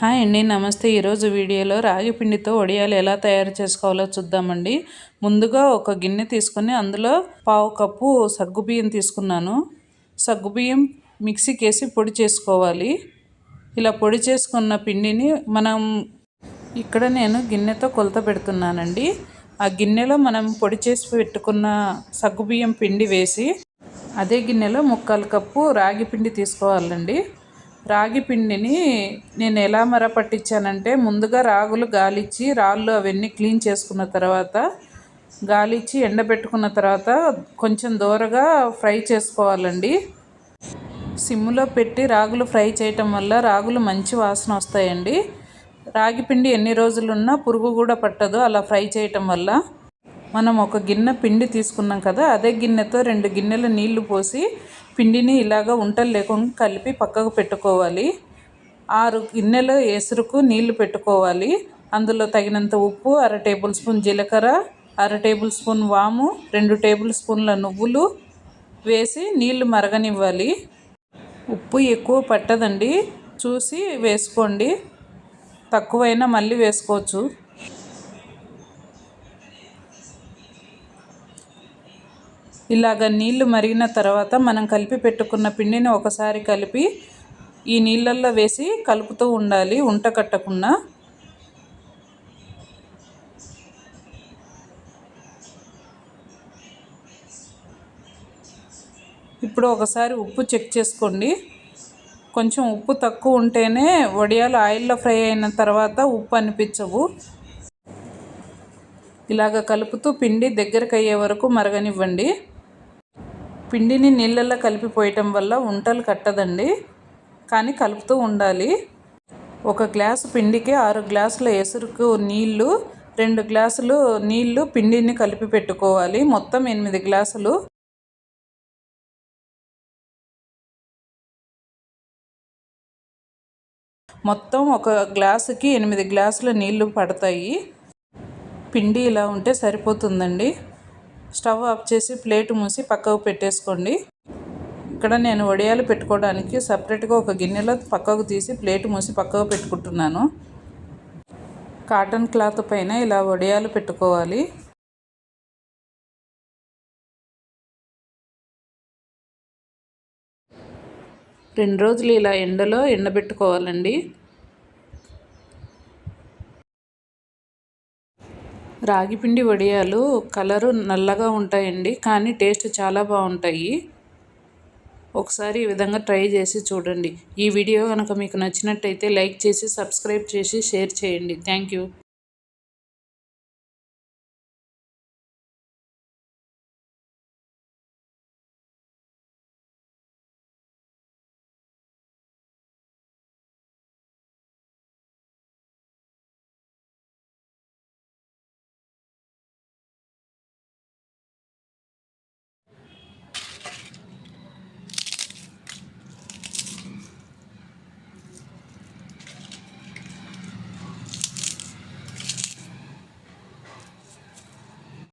Hi అండి నమస్తే. ఈరోజు వీడియోలో రాగి పిండితో వడియాలు ఎలా తయారు చేసుకోవాలో చూద్దామండి. ముందుగా ఒక గిన్నె తీసుకొని అందులో పావు కప్పు సగ్గుబియ్యం తీసుకున్నాను. సగ్గుబియ్యం మిక్సీకి వేసి పొడి చేసుకోవాలి. ఇలా పొడి చేసుకున్న పిండిని మనం ఇక్కడ నేను గిన్నెతో కొలత పెడుతున్నానండి. ఆ గిన్నెలో మనం పొడి చేసి పెట్టుకున్న సగ్గుబియ్యం పిండి వేసి అదే గిన్నెలో ముక్కాలు కప్పు రాగి పిండి తీసుకోవాలండి. రాగి పిండిని నేను ఎలా మర పట్టించానంటే ముందుగా రాగులు గాలిచ్చి రాళ్ళు అవన్నీ క్లీన్ చేసుకున్న తర్వాత గాలిచ్చి ఎండబెట్టుకున్న తర్వాత కొంచెం దూరగా ఫ్రై చేసుకోవాలండి. సిమ్లో పెట్టి రాగులు ఫ్రై చేయటం వల్ల రాగులు మంచి వాసన వస్తాయండి. రాగి పిండి ఎన్ని రోజులున్నా పురుగు కూడా పట్టదు అలా ఫ్రై చేయటం వల్ల. మనం ఒక గిన్నె పిండి తీసుకున్నాం కదా అదే గిన్నెతో రెండు గిన్నెల నీళ్ళు పోసి పిండిని ఇలాగ ఉంటలు లేకుండా కలిపి పక్కకు పెట్టుకోవాలి. ఆరు గిన్నెలు ఎసురుకు నీళ్ళు పెట్టుకోవాలి. అందులో తగినంత ఉప్పు అర టేబుల్ స్పూన్ జీలకర్ర అర టేబుల్ స్పూన్ వాము రెండు టేబుల్ స్పూన్ల నువ్వులు వేసి నీళ్ళు మరగనివ్వాలి. ఉప్పు ఎక్కువ పట్టదండి. చూసి వేసుకోండి. తక్కువైనా మళ్ళీ వేసుకోవచ్చు. ఇలాగ నీళ్ళు మరిగిన తర్వాత మనం కలిపి పెట్టుకున్న పిండిని ఒకసారి కలిపి ఈ నీళ్ళల్లో వేసి కలుపుతూ ఉండాలి ఉంట కట్టకుండా. ఇప్పుడు ఒకసారి ఉప్పు చెక్ చేసుకోండి. కొంచెం ఉప్పు తక్కువ ఉంటేనే వడియాలు ఆయిల్లో ఫ్రై అయిన తర్వాత ఉప్పు అనిపించవు. ఇలాగ కలుపుతూ పిండి దగ్గరకు అయ్యే వరకు మరగనివ్వండి. పిండిని నీళ్ళల్లో కలిపిపోయటం వల్ల ఉంటలు కట్టదండి కానీ కలుపుతూ ఉండాలి. ఒక గ్లాసు పిండికి ఆరు గ్లాసుల ఎసురుకు నీళ్ళు రెండు గ్లాసులు నీళ్ళు పిండిని కలిపి పెట్టుకోవాలి. మొత్తం ఎనిమిది గ్లాసులు. మొత్తం ఒక గ్లాసుకి ఎనిమిది గ్లాసుల నీళ్ళు పడతాయి. పిండి ఇలా ఉంటే సరిపోతుందండి. స్టవ్ ఆఫ్ చేసి ప్లేట్ మూసి పక్కకు పెట్టేసుకోండి. ఇక్కడ నేను వడియాలు పెట్టుకోవడానికి సపరేట్గా ఒక గిన్నెలో పక్కకు తీసి ప్లేట్ మూసి పక్కకు పెట్టుకుంటున్నాను. కాటన్ క్లాత్ పైన ఇలా వడియాలు పెట్టుకోవాలి. రెండు రోజులు ఇలా ఎండలో ఎండబెట్టుకోవాలండి. రాగిపిండి వడియాలు కలరు నల్లగా ఉంటాయండి కానీ టేస్ట్ చాలా బాగుంటాయి. ఒకసారి ఈ విధంగా ట్రై చేసి చూడండి. ఈ వీడియో కనుక మీకు నచ్చినట్టయితే లైక్ చేసి సబ్స్క్రైబ్ చేసి షేర్ చేయండి. Thank you.